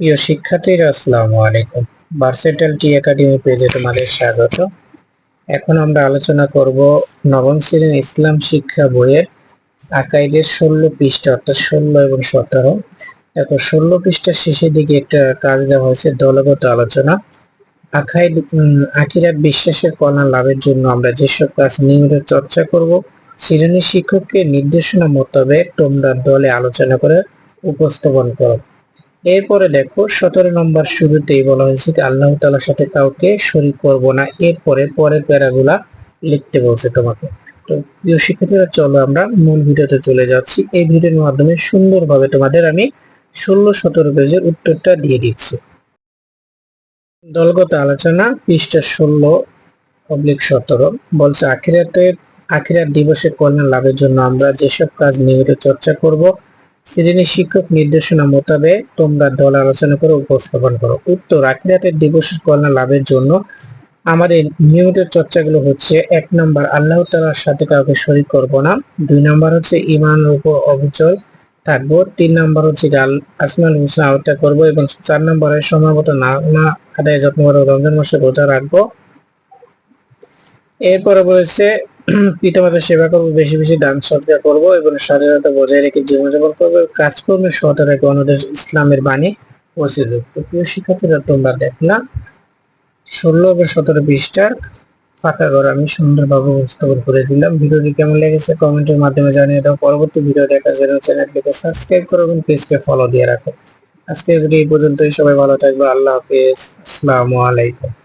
প্রিয় শিক্ষার্থীরা আসসালামু আলাইকুম। ভার্সেটাল টি একাডেমি পেজে তোমাদের স্বাগত। এখন আমরা আলোচনা করব নবম শ্রেণির ইসলাম শিক্ষা বইয়ের আকাইদের ষোলো পৃষ্ঠা অর্থাৎ ষোলো এবং সতেরো। দেখো ষোলো পৃষ্ঠার শেষের দিকে একটা কাজ দেওয়া হয়েছে দলগত আলোচনা। আখাইদ উম, আখিরাত বিশ্বাসের কল্যাণ লাভের জন্য আমরা যেসব কাজ নিয়মিত চর্চা করব শ্রেণি শিক্ষককে নির্দেশনা মোতাবেক তোমরা দলে আলোচনা করে উপস্থাপন করো। এরপরে দেখো, সতেরো নম্বর শুরুতেই বলা হয়েছে যে আল্লাহ তালার সাথে কাউকে শরীক করব না। এরপরে পরের প্যারাগুলা লিখতে বলছে তোমাকে। তো প্রিয় শিক্ষার্থীরা, চলো আমরা মূল ভিডিওতে চলে যাচ্ছি। এই ভিডিওর মাধ্যমে সুন্দরভাবে তোমাদের আমি ষোলো সতেরো পেজের উত্তরটা দিয়ে দিচ্ছি। দলগত আলোচনা, পৃষ্ঠা ষোলো অবলিক সতেরো। বলছে, আখিরাতের, আখিরাত দিবসের কল্যাণ লাভের জন্য আমরা যেসব কাজ নিয়মিত চর্চা করব শ্রেণি শিক্ষক নির্দেশনা মোতাবেক তোমরা দল আলোচনা করে উপস্থাপন করো। উত্তর, আখিরাতের দিবসের কল্যাণ লাভের জন্য আমাদের নিয়মিত চর্চাগুলো হচ্ছে, এক নম্বর, আল্লাহ তালার সাথে কাউকে শরীক করব না। দুই নম্বর হচ্ছে ইমানের উপর অবিচল থাকব। তিন নম্বর হচ্ছে গাল আসমাল হোসেন আওতা করব এবং চার নম্বরে সময় মতো না না আদায় যত্ন করে রমজান মাসে রোজা রাখব। এরপরে বলেছে পিতামাতার সেবা করব, বেশি বেশি দান সৎকার করব এবং স্বাধীনতা বজায় রেখে জীবনযাপন করব। কাজকর্মে সৎ রেখে অন্যদের ইসলামের বাণী পৌঁছে দেবো। প্রিয় শিক্ষার্থীরা, তোমরা দেখলা ষোলো এবং সতেরো পৃষ্ঠার ফাঁকা ঘর আমি সুন্দরভাবে উপস্থাপন করে দিলাম। ভিডিওটি কেমন লেগেছে কমেন্টের মাধ্যমে জানিয়ে দাও। পরবর্তী ভিডিও দেখার জন্য চ্যানেলটিকে সাবস্ক্রাইব করো এবং পেজকে ফলো দিয়ে রাখো। আজকে এই পর্যন্তই। সবাই ভালো থাকবে। আল্লাহ হাফেজ। আসসালামু আলাইকুম।